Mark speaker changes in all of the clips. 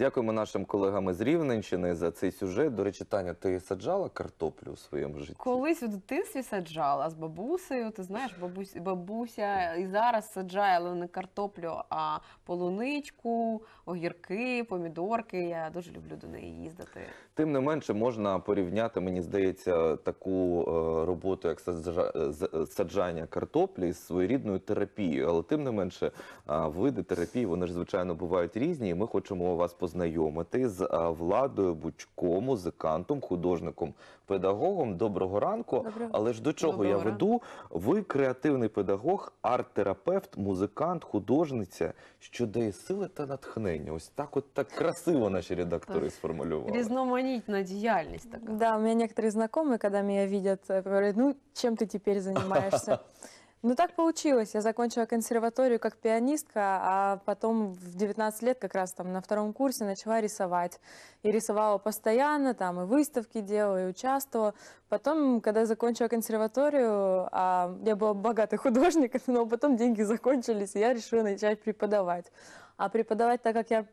Speaker 1: Дякуємо нашим колегам із Рівненщини за цей сюжет. До речі, Таня, ти саджала картоплю у своєму житті?
Speaker 2: Колись в дитинстві саджала з бабусею. Ти знаєш, бабусь, бабуся і зараз саджає, але не картоплю, а полуничку, огірки, помідорки. Я дуже люблю до неї їздити.
Speaker 1: Тим не менше, можна порівняти, мені здається, таку е, роботу, як саджа- саджання картоплі з своєрідною терапією. Але тим не менше, види терапії вони ж звичайно бувають різні. І ми хочемо вас познайомити з а, Владою Бучко, музикантом, художником, педагогом. Доброго ранку.
Speaker 3: Доброго.
Speaker 1: Але ж до чого я
Speaker 2: Доброго
Speaker 1: веду? Ви креативний педагог, арт-терапевт, музикант, художниця, що дає сили та натхнення. Ось так, от так красиво наші редактори
Speaker 2: Так.
Speaker 1: сформулювали.
Speaker 2: Різноманітна діяльність така.
Speaker 3: Да, у меня некоторые знакомые, когда меня видят, э, говорят, ну, чем ты теперь занимаешься? Ну, так получилось. Я закончила консерваторию как пианистка, а потом в 19 лет как раз там на втором курсе начала рисовать. И рисовала постоянно, там и выставки делала, и участвовала. Потом, когда закончила консерваторию, а, я была богатый художник, но потом деньги закончились, и я решила начать преподавать. А преподавать, так как я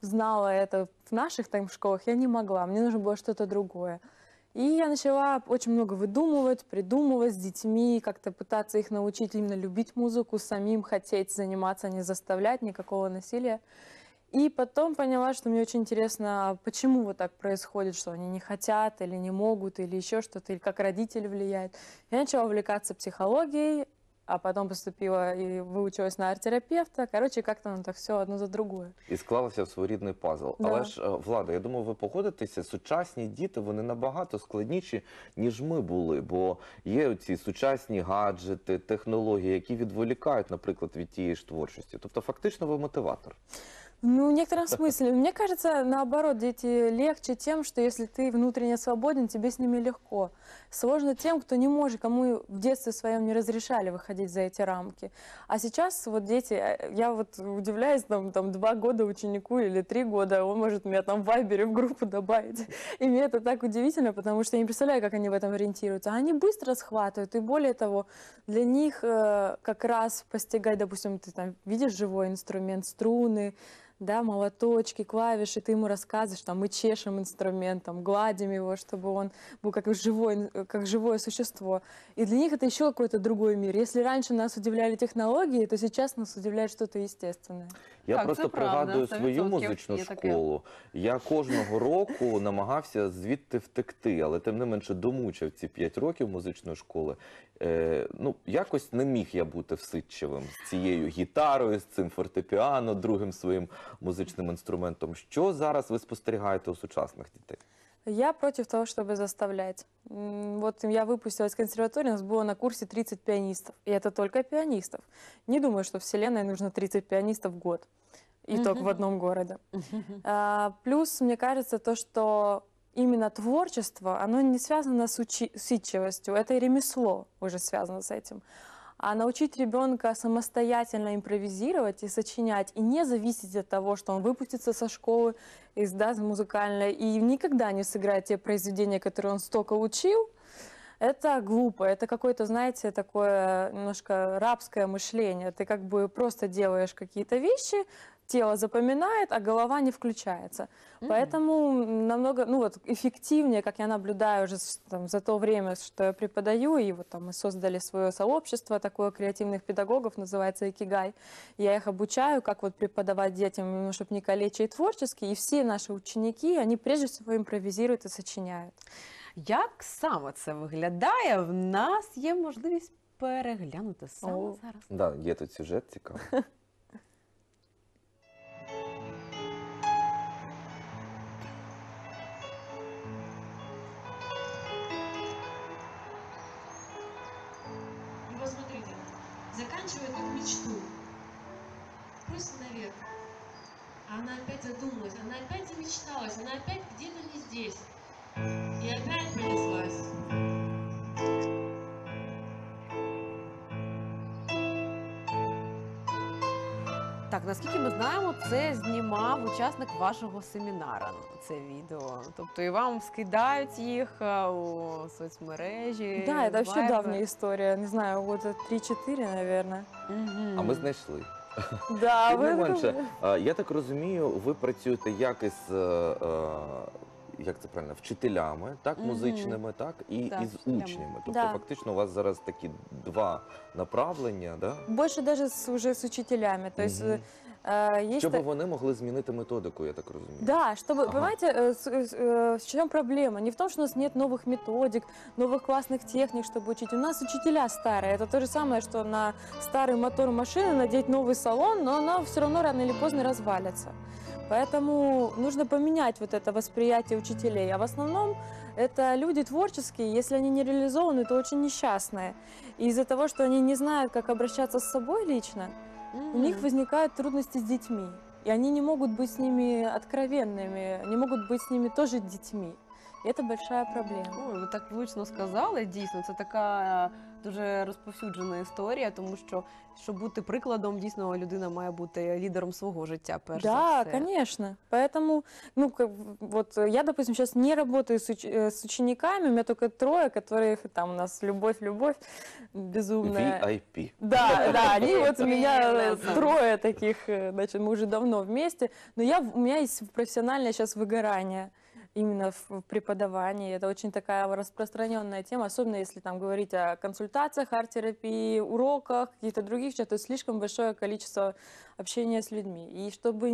Speaker 3: знала это в наших там школах, я не могла. Мне нужно было что-то другое. И я начала очень много выдумывать, придумывать с детьми, как-то пытаться их научить именно любить музыку, самим хотеть заниматься, не заставлять никакого насилия. И потом поняла, что мне очень интересно, а почему вот так происходит, что они не хотят или не могут, или еще что-то, или как родители влияют. Я начала увлекаться психологией, а потом поступила и выучилась на арт-терапевта. Короче, как-то оно так все одно за другое.
Speaker 1: І склалося в своєрідний пазл.
Speaker 3: Да.
Speaker 1: Але ж, е, Влада, я думаю, ви погодитеся, сучасні діти вони набагато складніші, ніж ми були. Бо є ці сучасні гаджети, технології, які відволікають, наприклад, від тієї ж творчості. Тобто, фактично, ви мотиватор.
Speaker 3: Ну, в некотором смысле. Мне кажется, наоборот, дети легче тем, что если ты внутренне свободен, тебе с ними легко. Сложно тем, кто не может, кому в детстве своем не разрешали выходить за эти рамки. А сейчас вот дети, э, я вот удивляюсь, там, там два года ученику или три года, он может меня там в Вайбере в группу добавить. И мне это так удивительно, потому что я не представляю, как они в этом ориентируются. А Они быстро схватывают, и более того, для них э, как раз постигать, допустим, ты там видишь живой инструмент, струны, да, молоточки, клавиши, ты ему рассказываешь, там, мы чешем инструмент, там, гладим его, чтобы он был как живой, как живое существо. И для них это еще какой-то другой мир. Если раньше нас удивляли технологии, то сейчас нас удивляет что-то естественное.
Speaker 1: Я
Speaker 2: Так,
Speaker 1: просто
Speaker 2: це правда,
Speaker 1: пригадую
Speaker 2: це
Speaker 1: свою
Speaker 2: відсотків
Speaker 1: музичну
Speaker 2: є таке.
Speaker 1: школу. Я кожного року намагався звідти втекти, але тим не менше домучив ці 5 років музичної школи. Е, ну, якось не міг я бути всидчивим з цією гітарою, з цим фортепіано, другим своїм музичним інструментом. Що зараз ви спостерігаєте у сучасних дітей?
Speaker 3: Я против того, чтобы заставлять. М, Вот я выпустилась из консерватории, у нас было на курсе 30 пианистов. И это только пианистов. Не думаю, что вселенной нужно 30 пианистов в год. И только в одном городе. А, Плюс, мне кажется, то, что именно творчество, оно не связано с учи- усидчивостью, это и ремесло уже связано с этим. А научить ребенка самостоятельно импровизировать и сочинять, и не зависеть от того, что он выпустится со школы, издаст музыкальное, и никогда не сыграет те произведения, которые он столько учил, это глупо, это какое-то, знаете, такое немножко рабское мышление. Ты как бы просто делаешь какие-то вещи, тело запоминает, а голова не включается. Поэтому намного, ну вот, эффективнее, как я наблюдаю уже с- там, за то время, что я преподаю, и вот там мы создали свое сообщество такое креативных педагогов, называется Икигай. Я их обучаю, как вот преподавать детям, чтобы не калечить творчески, и все наши ученики, они прежде всего импровизируют и сочиняют.
Speaker 2: Як саме це виглядає? В нас є можливість переглянути саме
Speaker 3: О.
Speaker 2: зараз.
Speaker 1: Да, є тут сюжет цікавий.
Speaker 4: замечталась, она опять где-то не здесь. И опять понеслась.
Speaker 2: Так, наскільки ми знаємо, це знімав учасник вашого семінара. Це відео. Тобто і вам скидають їх е, у соцмережі.
Speaker 3: Да, это вообще
Speaker 2: Viber.
Speaker 3: давняя история, не знаю, года 3-4, наверное.
Speaker 1: А ми знайшли.
Speaker 3: Да,
Speaker 1: Тим не
Speaker 3: вы-
Speaker 1: менше, я так розумію, ви працюєте як із е, е, як це правильно, вчителями, так,
Speaker 2: Мгм.
Speaker 1: музичними, так, і
Speaker 2: Так,
Speaker 1: із
Speaker 2: вчителями.
Speaker 1: учнями. Тобто,
Speaker 3: Да.
Speaker 1: фактично, у вас зараз такі два направлення, да?
Speaker 3: Больше даже с, уже с учителями. То есть
Speaker 1: Мгм.
Speaker 3: э, есть...
Speaker 1: щоб
Speaker 3: та-
Speaker 1: вони могли змінити методику, я так розумію.
Speaker 3: Да, чтобы,
Speaker 1: Ага.
Speaker 3: понимаете, э, с, э, э, в чем проблема? Не в том, что у нас нет новых методик, новых классных техник, чтобы учить. У нас учителя старые. Это то же самое, что на старый мотор машины надеть новый салон, но она все равно рано или поздно развалится. Поэтому нужно поменять вот это восприятие учителей. А в основном это люди творческие, если они не реализованы, то очень несчастные. И из-за того, что они не знают, как обращаться с собой лично, у них возникают трудности с детьми. И они не могут быть с ними откровенными, не могут быть с ними тоже детьми. И это большая проблема.
Speaker 2: Ой, ви так влучно сказали. Дійсно, це така е, дуже розповсюджена історія, тому що щоб бути прикладом, дійсно людина має бути лідером свого життя. Перш за
Speaker 3: Да,
Speaker 2: все.
Speaker 3: конечно. Поэтому, ну, как, в- вот э, я, допустим, сейчас не работаю с, уч- э, с учениками, у меня только трое, которых там у нас любовь, любовь безумная.
Speaker 1: VIP.
Speaker 3: Да, да, они вот у меня
Speaker 2: Привет.
Speaker 3: э, трое таких, э, значит, мы уже давно вместе. Но я, в- у меня есть профессиональное сейчас выгорание Именно в преподавании. Это очень такая распространенная тема, особенно если там говорить о консультациях, арт-терапии, уроках, каких-то других то есть слишком большое количество общения с людьми. И чтобы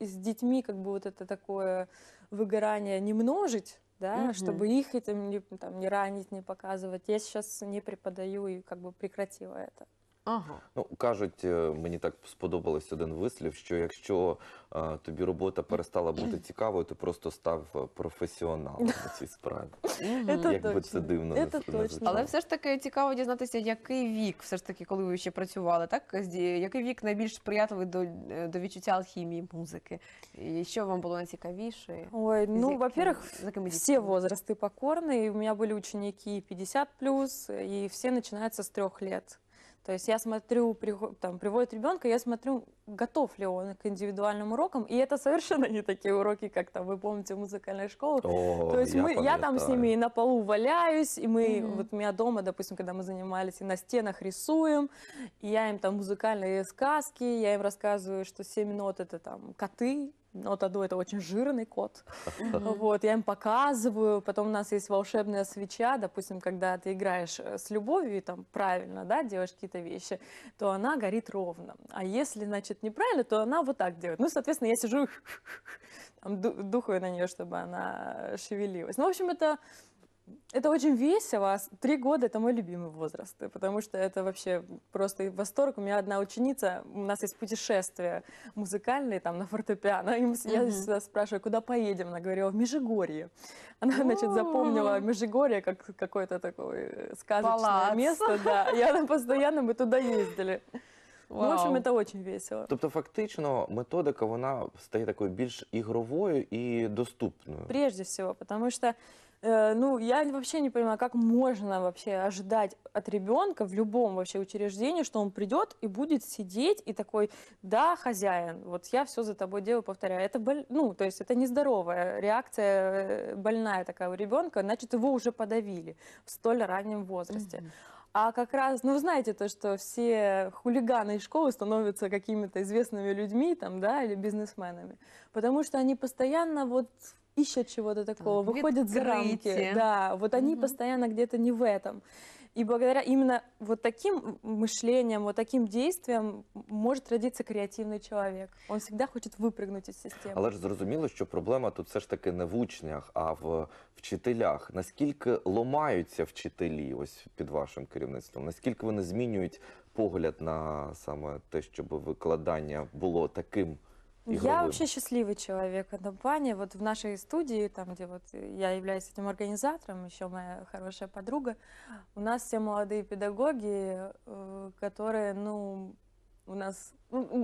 Speaker 3: с детьми как бы вот это такое выгорание не множить, да,
Speaker 2: Мгм.
Speaker 3: чтобы их этим не, там, не ранить, не показывать, я сейчас не преподаю и как бы прекратила это.
Speaker 2: Ага.
Speaker 1: Ну, кажуть, е, мені так сподобалось один вислів, що якщо е, тобі робота перестала бути цікавою, ти просто став е, професіоналом на цій справі.
Speaker 2: Мгм.
Speaker 3: Это
Speaker 1: Якби це
Speaker 3: точно.
Speaker 1: дивно
Speaker 3: Это
Speaker 1: не- не
Speaker 3: точно.
Speaker 1: звучало.
Speaker 2: Але все ж таки цікаво дізнатися, який вік, все ж таки, коли ви ще працювали, так З- який вік найбільш сприятливий до, е, до відчуття алхімії музики? І що вам було найцікавіше?
Speaker 3: Ой,
Speaker 2: З
Speaker 3: ну,
Speaker 2: яким-
Speaker 3: во-первых,
Speaker 2: з якими
Speaker 3: все
Speaker 2: дітками?
Speaker 3: возрасты покорны. и У меня были ученики 50 плюс, и все начинаются с трех лет. То есть я смотрю, там, приводит ребенка, я смотрю, готов ли он к индивидуальным урокам. И это совершенно не такие уроки, как там вы помните музыкальной школы.
Speaker 1: О,
Speaker 3: То есть мы, я там с ними и на полу валяюсь, и мы,
Speaker 2: Мгм.
Speaker 3: вот у меня дома, допустим, когда мы занимались, и на стенах рисуем, и я им там музыкальные сказки, я им рассказываю, что 7 нот это там коты, нота до это очень жирный кот. Вот, я им показываю, потом у нас есть волшебная свеча, допустим, когда ты играешь с любовью и там правильно, да, делаешь какие-то вещи, то она горит ровно. А если, значит, неправильно, то она вот так делает. Ну, соответственно, я сижу, там, ду- духаю на нее, чтобы она шевелилась. Ну, в общем, это это очень весело. а с- Три года это мой любимый возраст, э, потому что это вообще просто восторг. У меня одна ученица, у нас есть путешествия музыкальные там на фортепиано. И мы с- Я
Speaker 2: Мгм.
Speaker 3: всегда спрашиваю, куда поедем? Она говорила, в Межигорье. Она, значит, запомнила
Speaker 2: О.
Speaker 3: Межигорье как какое-то такое э, сказочное
Speaker 2: Палац.
Speaker 3: место. Да, и она постоянно, мы туда ездили. Ну, в общем,
Speaker 2: Вау.
Speaker 3: это очень весело.
Speaker 1: Тобто, фактично, методика вона стає такою більш ігровою і доступною.
Speaker 3: Прежде всего, потому что, э, ну, я вообще не понимаю, как можно вообще ожидать от ребенка в любом вообще учреждении, что он придет и будет сидеть и такой, да, хозяин, вот я все за тобой делаю, повторяю. Это, боль... ну, то есть это нездоровая реакция, э, больная такая у ребенка, значит, его уже подавили в столь раннем возрасте. А как раз, ну, вы знаете то, что все хулиганы из школы становятся какими-то известными людьми, там, да, или бизнесменами, потому что они постоянно вот ищут чего-то такого,
Speaker 2: Так,
Speaker 3: выходят за рамки.
Speaker 2: открытие.
Speaker 3: Да, вот они
Speaker 2: Мгм.
Speaker 3: постоянно где-то не в этом. И благодаря именно вот таким мышлением, вот таким действием может родиться креативный человек. Он всегда хочет выпрыгнуть из системы.
Speaker 1: Але ж зрозуміло, що проблема тут все ж таки не в учнях, а в вчителях. Наскільки ломаються вчителі ось під вашим керівництвом? Наскільки вони змінюють погляд на саме те, щоб викладання було таким
Speaker 3: Я вообще счастливый человек в этом плане. Вот в нашей студии, там, где вот я являюсь этим организатором, еще моя хорошая подруга, у нас все молодые педагоги, э, которые, ну, у нас,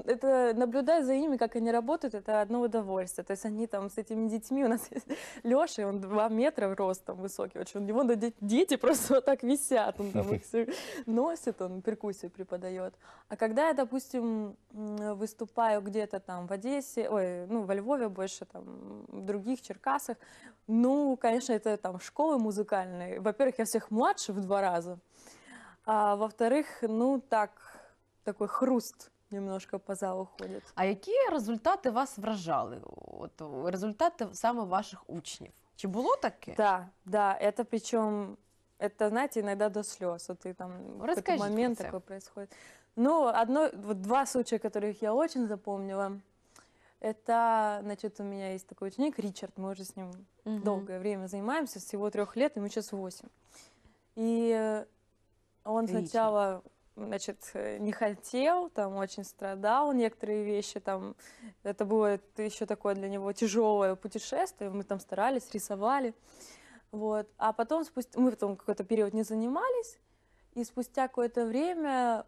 Speaker 3: это наблюдая за ними, как они работают, это одно удовольствие. То есть они там с этими детьми, у нас есть Леша, он 2 метра ростом высокий очень, у него да, де- дети просто вот так висят, он там их всё носит, он перкуссию преподает. А когда я, допустим, выступаю где-то там в Одессе, ой, ну, во Львове больше, там, в других Черкасах, ну, конечно, это там школы музыкальные. Во-первых, я всех младше в два раза, а во-вторых, ну, так, такой хруст немножко по залу ходят.
Speaker 2: А які результати вас вражали? От о, результати саме ваших учнів? Чи було таке?
Speaker 3: Да, да, это причем, это, знаете, иногда до слез. Вот ты там какой-то
Speaker 2: Расскажите про
Speaker 3: момент
Speaker 2: это.
Speaker 3: такой происходит. Ну, одно, вот два случая, которых я очень запомнила. Это, значит, у меня есть такой ученик, Ричард, мы уже с ним
Speaker 2: Мгм.
Speaker 3: долгое время занимаемся, всего трех лет, ему сейчас восемь. И он
Speaker 2: Ричард.
Speaker 3: сначала, значит, э, не хотел, там очень страдал, некоторые вещи там, это было еще такое для него тяжелое путешествие, мы там старались, рисовали, вот. А потом, спустя, мы потом какой-то период не занимались, и спустя какое-то время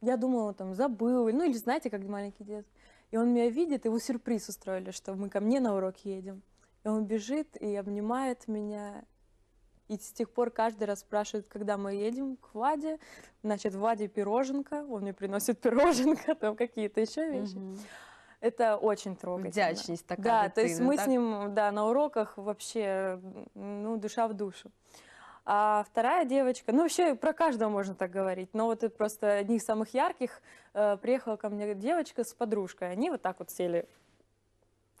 Speaker 3: я думала, там забыл, ну или знаете, как маленький детский. И он меня видит, его сюрприз устроили, что мы ко мне на урок едем. И он бежит и обнимает меня. И с тех пор каждый раз спрашивает, когда мы едем к Ваде. Значит, Ваде пироженка, он мне приносит пироженка, там какие-то еще вещи.
Speaker 2: Мгм.
Speaker 3: Это очень трогательно.
Speaker 2: Вдячність така
Speaker 3: Да, то есть мы
Speaker 2: так?
Speaker 3: с ним, да, на уроках вообще, ну, душа в душу. А вторая девочка, ну, вообще про каждого можно так говорить, но вот это просто одних самых ярких, э, приехала ко мне девочка с подружкой, они вот так вот сели,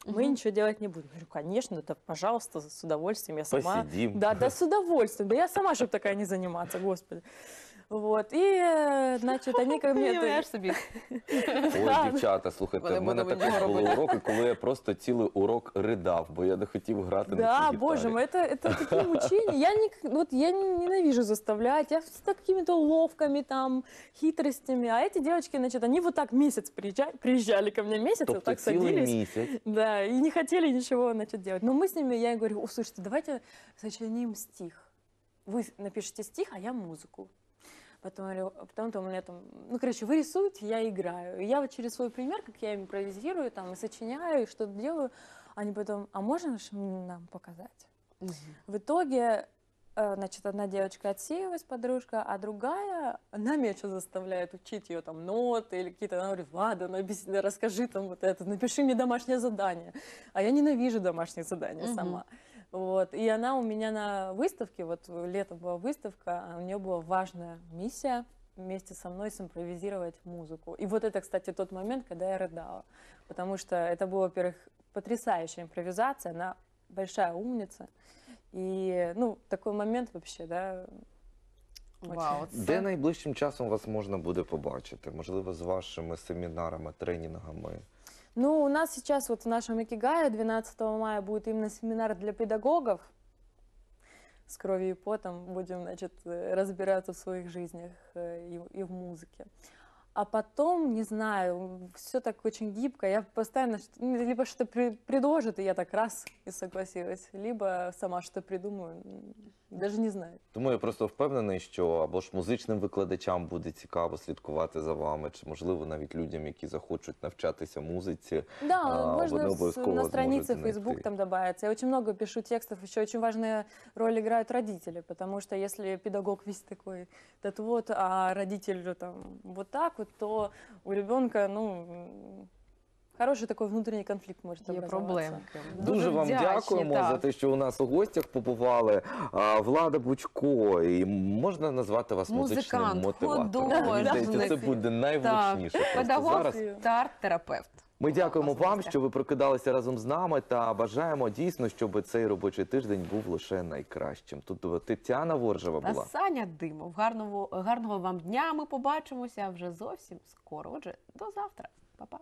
Speaker 3: мы
Speaker 2: Мгм.
Speaker 3: ничего делать не будем. Я говорю, конечно, да, пожалуйста, с удовольствием, я сама.
Speaker 1: Посидім.
Speaker 3: Да, да, с удовольствием. Да я сама, чтобы такая не заниматься, господи. Вот, и, э, значит, они ко мне...
Speaker 2: Уявляєш собі.
Speaker 1: Ой, дівчата, слухайте,
Speaker 2: Вони
Speaker 1: в мене
Speaker 2: будуть
Speaker 1: також
Speaker 2: нього
Speaker 1: були
Speaker 2: робити.
Speaker 1: уроки, коли я просто цілий урок ридав, бо я не хотів грати на
Speaker 3: Да,
Speaker 1: цій гітарі.
Speaker 3: боже мой, это, это такие мучения. Я, не, вот я не- ненавижу заставлять, я с какими-то уловками, там, хитростями. А эти девочки, значит, они вот так месяц приезжали, приезжали ко мне месяц, вот
Speaker 1: Тобто
Speaker 3: так
Speaker 1: цілий
Speaker 3: садились.
Speaker 1: місяць.
Speaker 3: Да, и не хотели ничего, значит, делать. Но мы с ними, я им говорю, «О, слушайте, давайте сочиним стих. Вы напишите стих, а я музыку. Потом, а потом там у меня там, ну, короче, вы рисуете, я играю. И я вот через свой пример, как я импровизирую, там, и сочиняю, и что-то делаю, они потом, а можно нам показать?
Speaker 2: Мгм.
Speaker 3: В итоге, э, значит, одна девочка отсеялась, подружка, а другая, она меня что заставляет учить ее там ноты или какие-то, она говорит, ладно, ну, объясни, расскажи там вот это, напиши мне домашнее задание. А я ненавижу домашние задания
Speaker 2: Мгм.
Speaker 3: сама. Вот. И она у меня на выставке, вот летом была выставка, а у нее была важная миссия вместе со мной симпровизировать музыку. И вот это, кстати, тот момент, когда я рыдала. Потому что это была, во-первых, потрясающая импровизация, она большая умница. И, ну, такой момент вообще, да,
Speaker 2: Вау,
Speaker 1: Де
Speaker 2: це
Speaker 1: найближчим часом вас можна буде побачити? Можливо, з вашими семінарами, тренінгами.
Speaker 3: Ну, у нас сейчас вот в нашем Икигае 12 мая будет именно семинар для педагогов. С кровью и потом будем, значит, э, разбираться в своих жизнях э, и, и в музыке А потом, не знаю, все так очень гибко. Я постоянно что- ну, либо что-то при- предложат, и я так раз и согласилась, либо сама что придумаю, м, даже не знаю.
Speaker 1: Тому я просто впевнений, що або ж музичним викладачам буде цікаво слідкувати за вами, чи можливо навіть людям, які захочуть навчатися музиці.
Speaker 3: Да,
Speaker 1: А,
Speaker 3: можно
Speaker 1: вы
Speaker 3: с-
Speaker 1: обовязково
Speaker 3: на странице
Speaker 1: сможете
Speaker 3: Facebook
Speaker 1: найти.
Speaker 3: там добавиться. Я очень много пишу текстов, еще очень важная роль играют родители, потому что если педагог весь такой, так вот, а родитель же там вот так вот, то у ребенка, ну, хороший такой внутренний конфликт может
Speaker 2: є
Speaker 3: образоваться.
Speaker 2: проблемки.
Speaker 1: Дуже, вам
Speaker 2: вдячні,
Speaker 1: дякуємо
Speaker 2: так.
Speaker 1: за те, що у нас у гостях побували. А, Влада Бучко, і можна назвати вас музичним мотиватором. Мені
Speaker 2: художник.
Speaker 1: здається, це буде найвлучніше.
Speaker 2: Педагог
Speaker 1: зараз
Speaker 2: та арт-терапевт.
Speaker 1: Ми дякуємо вам, що ви прокидалися разом з нами, та бажаємо дійсно, щоб цей робочий тиждень був лише найкращим. Тут Тетяна Воржева
Speaker 2: Та
Speaker 1: була.
Speaker 2: Саня Димов. Гарного, гарного вам дня. Ми побачимося вже зовсім скоро. Отже, до завтра. Па-па.